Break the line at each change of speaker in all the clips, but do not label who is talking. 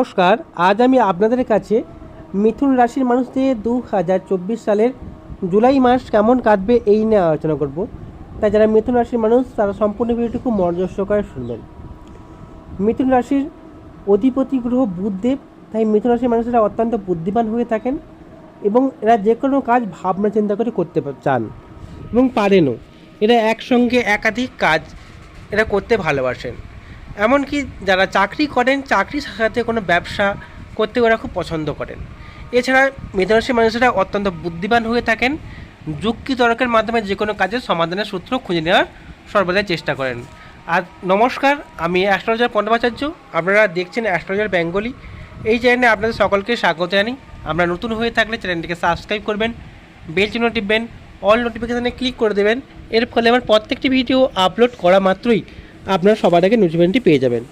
নমস্কার, আজ আমি আপনাদের কাছে মিথুন রাশির মানুষদের দু হাজার চব্বিশ সালের জুলাই মাস কেমন কাটবে এই নিয়ে আলোচনা করব। তাই যারা মিথুন রাশির মানুষ, তারা সম্পূর্ণ ভিডিওটি খুব মনোযোগ শুনবেন। মিথুন রাশির অধিপতি গ্রহ বুধদেব, তাই মিথুন রাশির মানুষেরা অত্যন্ত বুদ্ধিমান হয়ে থাকেন এবং এরা যে কোনো কাজ ভাবনা চিন্তা করে করতে চান এবং পারেনও। এরা একসঙ্গে একাধিক কাজ এরা করতে ভালোবাসেন। এমনকি যারা চাকরি করেন, চাকরির সাথে কোনো ব্যবসা করতে ওরা খুব পছন্দ করেন। এছাড়া মেধরাশি মানুষেরা অত্যন্ত বুদ্ধিমান হয়ে থাকেন, যুক্তি তর্কের মাধ্যমে যে কোনো কাজের সমাধানের সূত্র খুঁজে নেওয়ার সর্বদাই চেষ্টা করেন। আর নমস্কার, আমি অ্যাস্ট্রোলজার পণ্ডবাচার্য আপনারা দেখছেন অ্যাস্ট্রোলজার বেঙ্গলি। এই চ্যানেলে আপনাদের সকলকে স্বাগত জানি আমরা নতুন হয়ে থাকলে চ্যানেলটিকে সাবস্ক্রাইব করবেন, বেল চিহ্ন টিপবেন, অল নোটিফিকেশানে ক্লিক করে দেবেন। এর ফলে আমার প্রত্যেকটি ভিডিও আপলোড করা মাত্রই আপনারা সবার আগে নোটিফিকেশনটি পেয়ে যাবেন।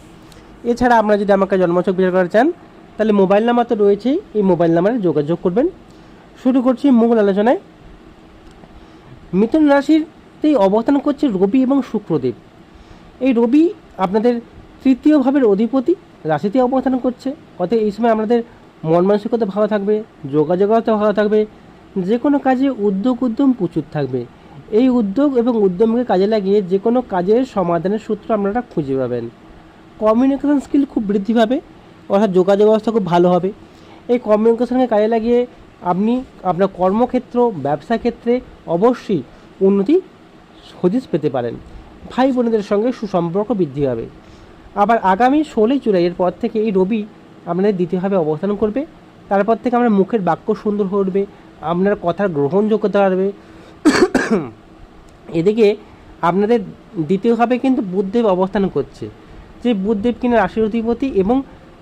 এছাড়া আপনারা যদি আমাকে জন্মছক বিচার করা চান, তাহলে মোবাইল নাম্বার তো রয়েছেই এই মোবাইল নাম্বারে যোগাযোগ করবেন। শুরু করছি মূল আলোচনায়। মিথুন রাশিরতেই অবস্থান করছে রবি এবং শুক্রদেব। এই রবি আপনাদের তৃতীয় ভাবের অধিপতি রাশিতে অবস্থান করছে। অতএব এই সময় আপনাদের মন মানসিকতা ভালো থাকবে যোগাযোগতা ভালো থাকবে যে কোনো কাজে উদ্যোগ উদ্যম প্রচুর থাকবে। এই উদ্যোগ এবং উদ্যমকে কাজে লাগিয়ে যে কোনো কাজের সমাধানের সূত্র আপনারা খুঁজে পাবেন। কমিউনিকেশন স্কিল খুব বৃদ্ধি পাবে, অর্থাৎ যোগাযোগ ব্যবস্থা খুব ভালো হবে। এই কমিউনিকেশনকে কাজে লাগিয়ে আপনি আপনার কর্মক্ষেত্র ব্যবসা ক্ষেত্রে অবশ্যই উন্নতি হদিস পেতে পারেন। ভাই বোনেদের সঙ্গে সুসম্পর্ক বৃদ্ধি হবে আবার আগামী ষোলোই জুলাইয়ের পর থেকে এই রবি আপনাদের দ্বিতীয়ভাবে অবস্থান করবে। তারপর থেকে আপনার মুখের বাক্য সুন্দর হয়ে উঠবে, আপনার কথার গ্রহণযোগ্যতা বাড়বে এদিকে আপনাদের দ্বিতীয়ভাবে কিন্তু বুধদেব অবস্থান করছে, যে বুধদেব কিনা রাশির অধিপতি এবং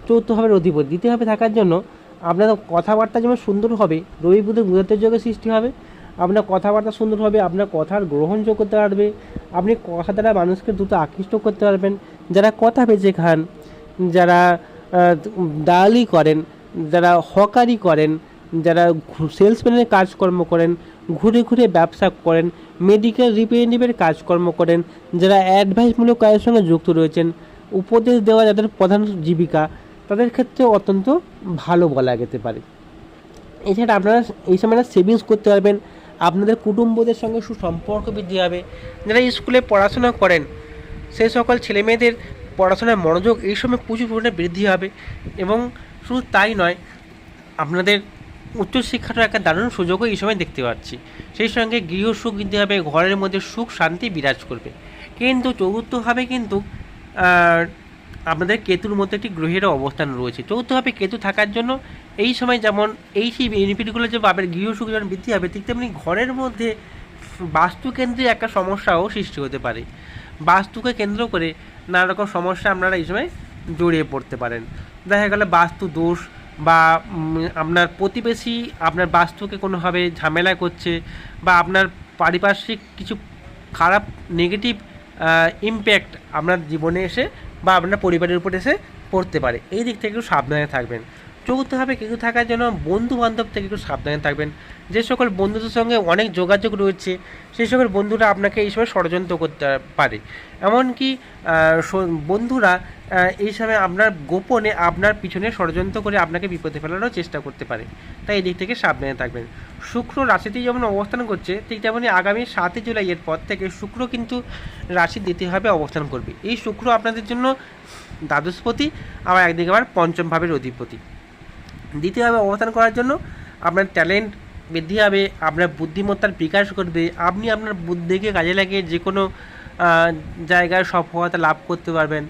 চৌথভাবের অধিপতি। দ্বিতীয়ভাবে থাকার জন্য আপনাদের কথাবার্তা যেমন সুন্দর হবে, রবি বুধের বুধত্বের যোগে সৃষ্টি হবে, আপনার কথাবার্তা সুন্দর হবে, আপনার কথার গ্রহণযোগ্য করতে পারবে, আপনি কথা দ্বারা মানুষকে দ্রুত আকৃষ্ট করতে পারবেন, যারা কথা বেঁচে খান, যারা ডালি করেন, যারা হকারি করেন যারা সেলসম্যানের কাজকর্ম করেন, ঘুরে ঘুরে ব্যবসা করেন মেডিকেল রিপ্রেজেন্টেটিভের কাজকর্ম করেন, যারা অ্যাডভাইসমূলক কাজের সঙ্গে যুক্ত রয়েছেন, উপদেশ দেওয়া যাদের প্রধান জীবিকা, তাদের ক্ষেত্রে অত্যন্ত ভালো বলা যেতে পারে। এছাড়া আপনারা এই সময় সেভিংস করতে পারবেন, আপনাদের কুটুম্বদের সঙ্গে সুসম্পর্ক বৃদ্ধি হবে যারা স্কুলে পড়াশোনা করেন, সেই সকল ছেলেমেয়েদের পড়াশোনার মনোযোগ এই সময় প্রচুর পরিমাণে বৃদ্ধি হবে এবং শুধু তাই নয়, আপনাদের উচ্চশিক্ষারও একটা দারুণ সুযোগও এই সময় দেখতে পাচ্ছি। সেই সঙ্গে গৃহ সুখ বৃদ্ধি হবে, ঘরের মধ্যে সুখ শান্তি বিরাজ করবে। কিন্তু চতুর্থভাবে কিন্তু আপনাদের কেতুর মধ্যে একটি গ্রহেরও অবস্থান রয়েছে। চৌথভাবে কেতু থাকার জন্য এই সময় যেমন এই সেই বেনিফিটগুলো যে গৃহ সুখ যেমন বৃদ্ধি হবে, ঠিক তেমনি ঘরের মধ্যে বাস্তুকেন্দ্রে একটা সমস্যাও সৃষ্টি হতে পারে। বাস্তুকে কেন্দ্র করে নানা রকম সমস্যা আপনারা এই সময় জড়িয়ে পড়তে পারেন। দেখা গেল বাস্তু দোষ বা আপনার প্রতিবেশী আপনার বাস্তুকে কোনোভাবে ঝামেলা করছে বা আপনার পারিপার্শ্বিক কিছু খারাপ নেগেটিভ ইম্প্যাক্ট আপনার জীবনে এসে বা আপনার পরিবারের উপর এসে পড়তে পারে। এই দিক থেকে একটু সাবধানে থাকবেন। চতুর্থভাবে কিছু থাকার জন্য বন্ধু বান্ধব থেকে একটু সাবধানে থাকবেন। যে সকল বন্ধুদের সঙ্গে অনেক যোগাযোগ রয়েছে, সেই সকল বন্ধুরা আপনাকে এই সময় ষড়যন্ত্র করতে পারে। এমনকি বন্ধুরা এই সময় আপনার গোপনে আপনার পিছনে ষড়যন্ত্র করে আপনাকে বিপদে ফেলারও চেষ্টা করতে পারে। তাই এদিক থেকে সাবধানে থাকবেন। শুক্র রাশিতেই যেমন অবস্থান করছে, ঠিক তেমনি আগামী সাতই জুলাইয়ের পর থেকে শুক্র কিন্তু রাশি দ্বিতীয়ভাবে অবস্থান করবে। এই শুক্র আপনাদের জন্য দ্বাদশপতি, আবার একদিকে আবার পঞ্চম ভাবের অধিপতি। দ্বিতীয়ভাবে অবস্থান করার জন্য আপনার ট্যালেন্ট বৃদ্ধি হবে, আপনার বুদ্ধিমত্তার বিকাশ করবে আপনি আপনার বুদ্ধিকে কাজে লাগিয়ে যে কোনো জায়গায় সফলতা লাভ করতে পারবেন।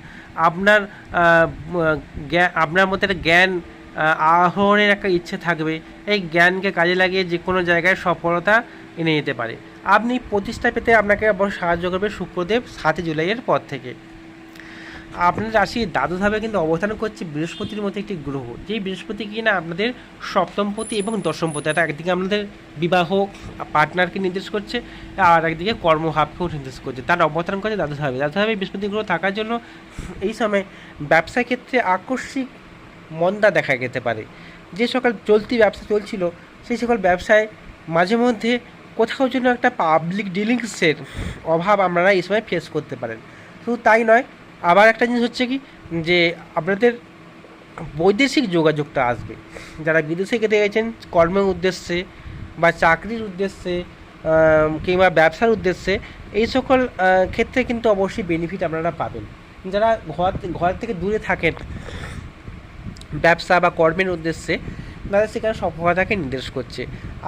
আপনার আপনার মধ্যে একটা জ্ঞান আহরণের একটা ইচ্ছে থাকবে। এই জ্ঞানকে কাজে লাগিয়ে যে কোনো জায়গায় সফলতা এনে যেতে পারে। আপনি প্রতিষ্ঠা পেতে আপনাকে সাহায্য করবে শুক্রদেব সাতই জুলাইয়ের পর থেকে। আপনার রাশি দ্বাদশভাবে কিন্তু অবস্থান করছে বৃহস্পতির মধ্যে একটি গ্রহ, যেই বৃহস্পতি কিনা আপনাদের সপ্তমপতি এবং দশমপতি অর্থাৎ একদিকে আপনাদের বিবাহ পার্টনারকে নির্দেশ করছে, আর একদিকে কর্মভাবকেও নির্দেশ করছে। তার অবস্থান করছে দ্বাদশভাবে দ্বাদশভাবে বৃহস্পতি গ্রহ থাকার জন্য এই সময় ব্যবসা ক্ষেত্রে আকস্মিক মন্দা দেখা যেতে পারে। যে সকল চলতি ব্যবসা চলছিল, সেই সকল ব্যবসায় মাঝে মধ্যে কোথাও যেন একটা পাবলিক ডিলিংসের অভাব আপনারা এই সময় ফেস করতে পারেন। শুধু তাই নয় আবার একটা জিনিস হচ্ছে কি, যে আপনাদের বৈদেশিক যোগাযোগটা আসবে। যারা বিদেশে যেতে গেছেন, কর্মের উদ্দেশ্যে বা চাকরির উদ্দেশ্যে কিংবা ব্যবসার উদ্দেশ্যে, এই সকল ক্ষেত্রে কিন্তু অবশ্যই বেনিফিট আপনারা পাবেন। যারা ঘর ঘর থেকে দূরে থাকেন, ব্যবসা বা কর্মের উদ্দেশ্যে তাদের সেখানে সফলতাকে নির্দেশ করছে।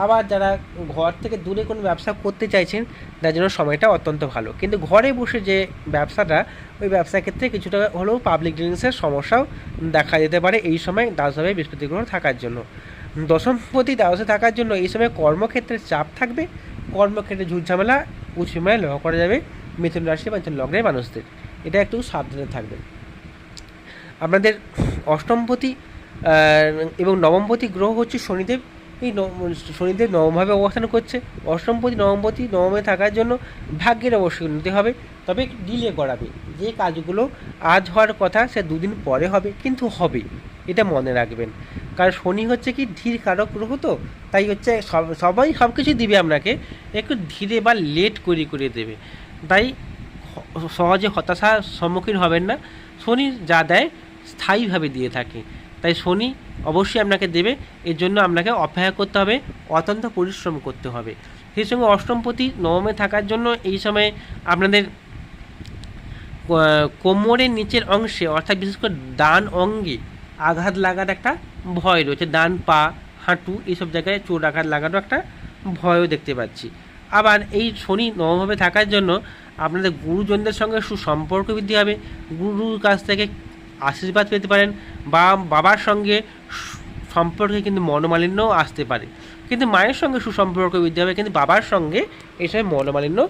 আবার যারা ঘর থেকে দূরে কোনো ব্যবসা করতে চাইছেন তার জন্য সময়টা অত্যন্ত ভালো। কিন্তু ঘরে বসে যে ব্যবসাটা, ওই ব্যবসার ক্ষেত্রে কিছুটা হলেও পাবলিক ডিলিংসের সমস্যাও দেখা যেতে পারে এই সময় দাসভাবে বৃহস্পতি গ্রহ থাকার জন্য। দশমপতি দ্বাদশে থাকার জন্য এই সময় কর্মক্ষেত্রে চাপ থাকবে। কর্মক্ষেত্রে ঝুটঝামেলা উচ্চমায় লক্ষ্য করা যাবে মিথুন রাশি বা মিথুন লগ্নের মানুষদের। এটা একটু সাবধানে থাকবেন। আপনাদের অষ্টমপতি এবং নবমপতি গ্রহ হচ্ছে শনিদেব। এই শনিদেব নবমভাবে অবস্থান করছে। অষ্টমপতি, নবমপতি, নবমে থাকার জন্য ভাগ্যের অবশ্যই উন্নতি হবে। তবে ডিলে করাবে। যে কাজগুলো আজ হওয়ার কথা, সে দুদিন পরে হবে, কিন্তু হবে। এটা মনে রাখবেন। কারণ শনি হচ্ছে কি ধীর কারক গ্রহ তো, তাই হচ্ছে সব- সবাই সব কিছু দিবে আপনাকে। একটু ধীরে বা লেট করে করে দেবে। তাই সহজে হতাশার সম্মুখীন হবেন না। শনি যা দেয়, স্থায়ীভাবে দিয়ে থাকে। তাই শনি অবশ্যই আপনাকে দেবে। এর জন্য আপনাকে অপেক্ষা করতে হবে, অত্যন্ত পরিশ্রম করতে হবে। সেই সঙ্গে অষ্টমপতি নবমে থাকার জন্য এই সময় আপনাদের কোমরের নিচের অংশে, অর্থাৎ বিশেষ করে ডান অঙ্গে আঘাত লাগার একটা ভয় রয়েছে। ডান পা, হাঁটু, এইসব জায়গায় চোট আঘাত লাগারও একটা ভয়ও দেখতে পাচ্ছি। আবার এই শনি নবমভাবে থাকার জন্য আপনাদের গুরুজনদের সঙ্গে সুসম্পর্ক বৃদ্ধি হবে। গুরুর কাছ থেকে আশীর্বাদ পেতে পারেন বা বাবার সঙ্গে সম্পর্কে কিন্তু মনোমালিন্যও আসতে পারে। কিন্তু মায়ের সঙ্গে সুসম্পর্ক বৃদ্ধি হবে, কিন্তু বাবার সঙ্গে সময় মনোমালিন্য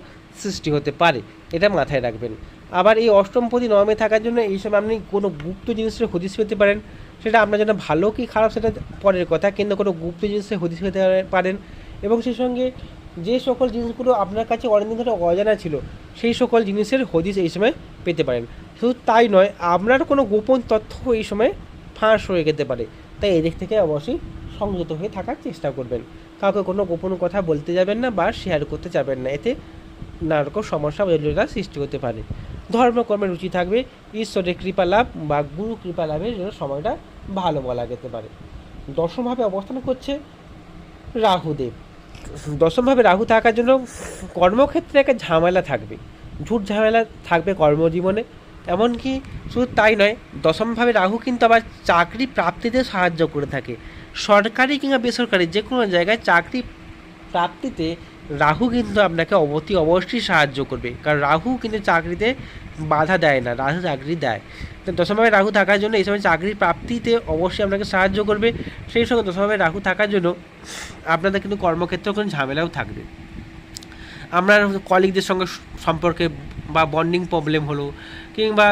সৃষ্টি হতে পারে, এটা মাথায় রাখবেন। আবার এই অষ্টমপতি নবমে থাকার জন্য এই সময় আপনি কোনো গুপ্ত জিনিসের হদিশ পেতে পারেন, সেটা আপনার জন্য ভালো কি খারাপ সেটা পরের কথা, কিন্তু কোনো গুপ্ত জিনিসের হদিশ পেতে পারেন এবং সেই সঙ্গে যে সকল জিনিসগুলো আপনার কাছে অনেকদিন ধরে অজানা ছিল, সেই সকল জিনিসের হদিস এই সময় পেতে পারেন। শুধু তাই নয় আপনার কোনো গোপন তথ্য এই সময় ফাঁস হয়ে যেতে পারে। তাই এদিক থেকে অবশ্যই সংযত হয়ে থাকার চেষ্টা করবেন। কাউকে কোনো গোপন কথা বলতে যাবেন না বা শেয়ার করতে যাবেন না। এতে নানা রকম সমস্যা জটিলতা সৃষ্টি হতে পারে। ধর্মকর্মে রুচি থাকবে, ঈশ্বরের কৃপা লাভ বা গুরু কৃপা লাভের জন্য সময়টা ভালো বলা যেতে পারে। দশমভাবে অবস্থান করছে রাহুদেব। দশমভাবে রাহু থাকার জন্য কর্মক্ষেত্রে একটা ঝামেলা থাকবে। ঝুট ঝামেলা থাকবে কর্মজীবনে। এমনকি শুধু তাই নয়, দশমভাবে রাহু কিন্তু আবার চাকরি প্রাপ্তিতে সাহায্য করে থাকে। সরকারি কিংবা বেসরকারি যে কোনো জায়গায় চাকরি প্রাপ্তিতে রাহু কিন্তু আপনাকে অবতি অবশ্যই সাহায্য করবে। কারণ রাহু কিন্তু চাকরিতে বাধা দেয় না, রাহু চাকরি দেয়। দশমভাবে রাহু থাকার জন্য এই সময় চাকরি প্রাপ্তিতে অবশ্যই আপনাকে সাহায্য করবে। সেই সঙ্গে দশমভাবে রাহু থাকার জন্য আপনাদের কিন্তু কর্মক্ষেত্রেও কোনো ঝামেলাও থাকবে। আপনার কলিগদের সঙ্গে সম্পর্কে বা বন্ডিং প্রবলেম হলো কিংবা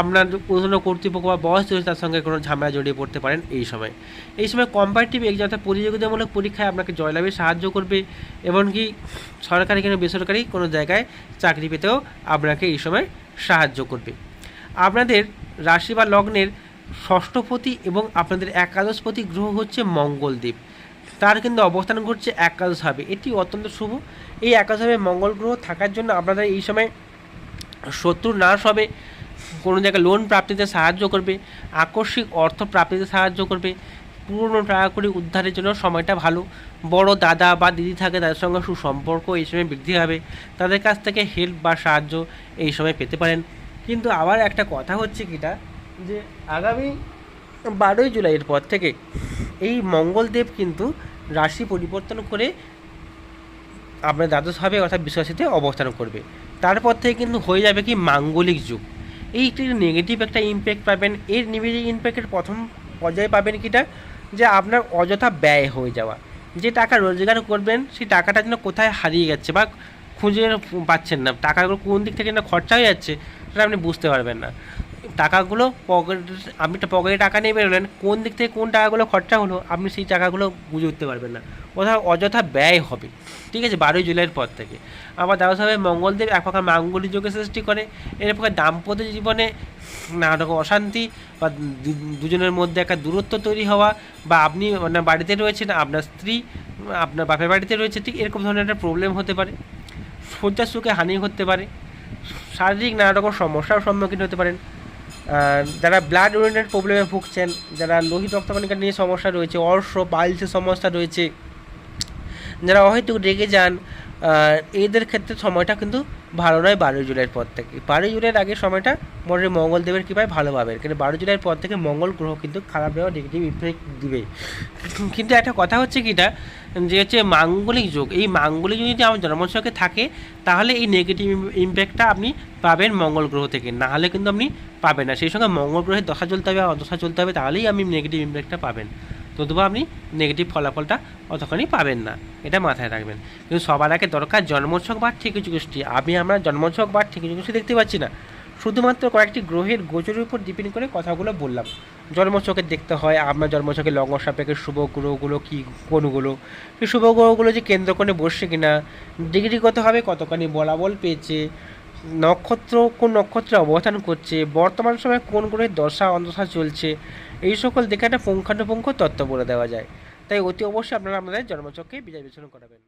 আপনার কোনো কর্তৃপক্ষ বা বয়স রয়েছে তার সঙ্গে কোনো ঝামেলা জড়িয়ে পড়তে পারেন এই সময়। এই সময় কম্পারেটিভ এক্সাম অর্থাৎ প্রতিযোগিতামূলক পরীক্ষায় আপনাকে জয়লাভে সাহায্য করবে এমনকি সরকারি কিংবা বেসরকারি কোনো জায়গায় চাকরি পেতেও আপনাকে এই সময় সাহায্য করবে। আপনাদের রাশি বা লগ্নের ষষ্ঠপতি এবং আপনাদের একাদশপতি গ্রহ হচ্ছে মঙ্গলদেব। তার কিন্তু অবস্থান করছে একাদশভাবে এটি অত্যন্ত শুভ। এই একাদশভাবে মঙ্গল গ্রহ থাকার জন্য আপনাদের এই সময় শত্রু নাশ হবে, কোনো জায়গায় লোন প্রাপ্তিতে সাহায্য করবে, আকস্মিক অর্থ প্রাপ্তিতে সাহায্য করবে, পুরনো টাকাকড়ি উদ্ধারের জন্য সময়টা ভালো। বড় দাদা বা দিদি থাকে, তাদের সঙ্গে সুসম্পর্ক এই সময় বৃদ্ধি হবে তাদের কাছ থেকে হেল্প বা সাহায্য এই সময় পেতে পারেন। কিন্তু আবার একটা কথা হচ্ছে কিটা যে আগামী বারোই জুলাইয়ের পর থেকে এই মঙ্গলদেব কিন্তু রাশি পরিবর্তন করে আপনার দ্বাদশ দ্বাদশভাবে অর্থাৎ বিশ্বাসীতে অবস্থান করবে। তারপর থেকে কিন্তু হয়ে যাবে কি মাঙ্গলিক যুগ। এই একটি নেগেটিভ একটা ইম্প্যাক্ট পাবেন। এর নেগেটিভ ইম্প্যাক্টের প্রথম পর্যায়ে পাবেন কিটা যে আপনার অযথা ব্যয় হয়ে যাওয়া। যে টাকা রোজগার করবেন, সেই টাকাটা যেন কোথায় হারিয়ে যাচ্ছে বা খুঁজে পাচ্ছেন না। টাকাগুলো কোন দিক থেকে না খরচা হয়ে যাচ্ছে সেটা আপনি বুঝতে পারবেন না। টাকাগুলো পকেট আপনি একটা পকেটে টাকা নিয়ে বেরোলেন, কোন দিক থেকে কোন টাকাগুলো খরচা হলো, আপনি সেই টাকাগুলো বুঝে উঠতে পারবেন না। কোথাও অযথা ব্যয় হবে। ঠিক আছে, বারোই জুলাইয়ের পর থেকে। আবার দ্বাদশভাবে মঙ্গলদেব এক প্রকার মাঙ্গলিক যোগের সৃষ্টি করে। এর প্রকার দাম্পত্য জীবনে নানা রকম অশান্তি বা দুজনের মধ্যে একটা দূরত্ব তৈরি হওয়া বা আপনি আপনার বাড়িতে রয়েছেন, আপনার স্ত্রী, আপনার বাপের বাড়িতে রয়েছে, ঠিক এরকম ধরনের একটা প্রবলেম হতে পারে। শয্যা সুখে হানি হতে পারে। শারীরিক নানা রকম সমস্যার সম্মুখীন হতে পারেন। যারা ব্লাড ওরিয়েন্টেড প্রবলেমে ভুগছেন, যারা লোহিত রক্তকণিকা নিয়ে সমস্যা রয়েছে, অর্শ পালসের সমস্যা রয়েছে, যারা অহেতুক রেগে যান এদের ক্ষেত্রে সময়টা কিন্তু ভালো নয় বারোই জুলাইয়ের পর থেকে। বারোই জুলাইয়ের আগে সময়টা মনে মঙ্গলদেবের কৃপায় ভালো পাবেন কিন্তু বারো জুলাইয়ের পর থেকে মঙ্গল গ্রহ কিন্তু খারাপ দেওয়া নেগেটিভ ইফেক্ট দিবে। কিন্তু একটা কথা হচ্ছে কি এটা? যে হচ্ছে মাঙ্গলিক যোগ, এই মাঙ্গলিক যোগ যদি আমার জন্মছকে থাকে, তাহলে এই নেগেটিভ ইম্প্যাক্টটা আপনি পাবেন মঙ্গল গ্রহ থেকে। না হলে কিন্তু আপনি পাবেন না। সেই সঙ্গে মঙ্গল গ্রহের দশা চলতে হবে দশা চলতে হবে, তাহলেই আপনি নেগেটিভ ইম্প্যাক্টটা পাবেন। নতুবা আপনি নেগেটিভ ফলাফলটা অতখানি পাবেন না। এটা মাথায় রাখবেন। কিন্তু সবার আগে দরকার জন্মছক বা ঠিক গোষ্ঠী আমি, আমরা জন্মছক বা ঠিক গোষ্ঠী দেখতে পাচ্ছি না। শুধুমাত্র কয়েকটি গ্রহের গোচরের উপর ডিপেন্ড করে কথাগুলো বললাম। জন্মছকে দেখতে হয় আপনার জন্মছকে লগ্ন সাপেক্ষে শুভ গ্রহগুলো কী, কোনগুলো? সেই শুভ গ্রহগুলো যে কেন্দ্র করে বসছে কিনা? ডিগ্রিগতভাবে কতখানি বলাবল পেয়েছে? নক্ষত্র কোন নক্ষত্রে অবস্থান করছে? বর্তমান সময়ে কোন গ্রহের দশা অন্তশা চলছে? এই সকল দেখে একটা পুঙ্খানুপুঙ্খ তত্ত্ব বলে দেওয়া যায়। তাই অতি অবশ্যই আপনারা আমাদের জন্মচক্রে বিজয় বিবেচনা করাবেন।